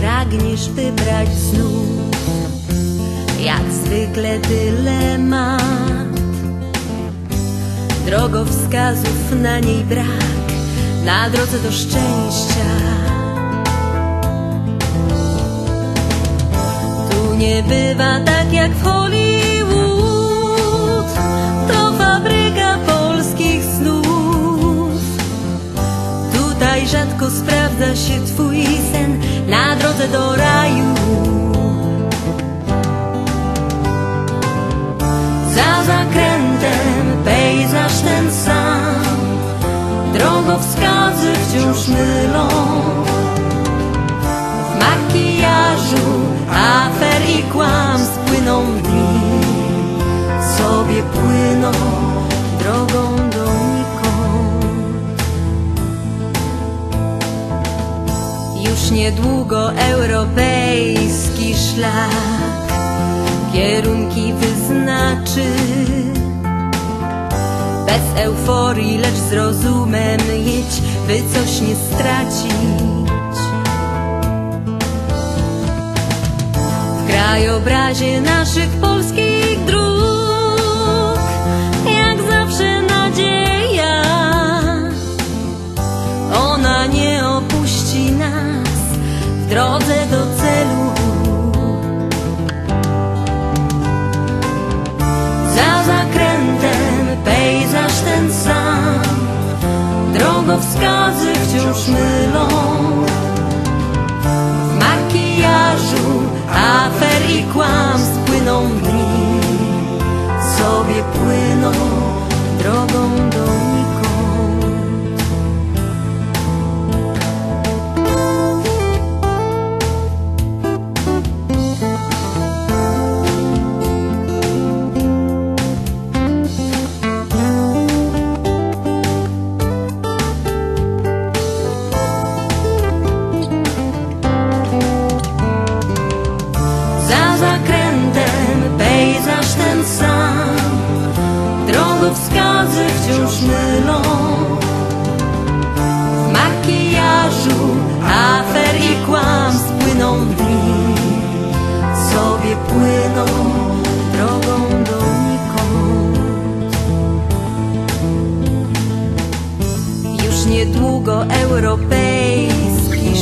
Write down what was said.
pragniesz wybrać znów. Jak zwykle dylemat. Drogowskazów na niej brak Na drodze do szczęścia. Tu nie bywa tak jak w Hollywood. To fabryka polskich snów. Tutaj rzadko sprawdza się twój sen Na drodze do raju. Za zakrętem pejzaż ten sam Drogowskazy wciąż mylą. W makijażu afer i kłamstw płyną dni Sobie płyną Już niedługo europejski szlak. Kierunki wyznaczy. Bez euforii, lecz z rozumem jedź, by coś nie stracić. W krajobrazie naszych polskich drodze do celu. Za zakrętem pejzaż ten sam Drogowskazy wciąż mylą. W makijażu afer i kłamstw płyną dni Sobie płyną drogą donikąd wciąż mylą. W makijażu afer i kłamstw płyną dni. Sobie płyną drogą donikąd Już niedługo Europejski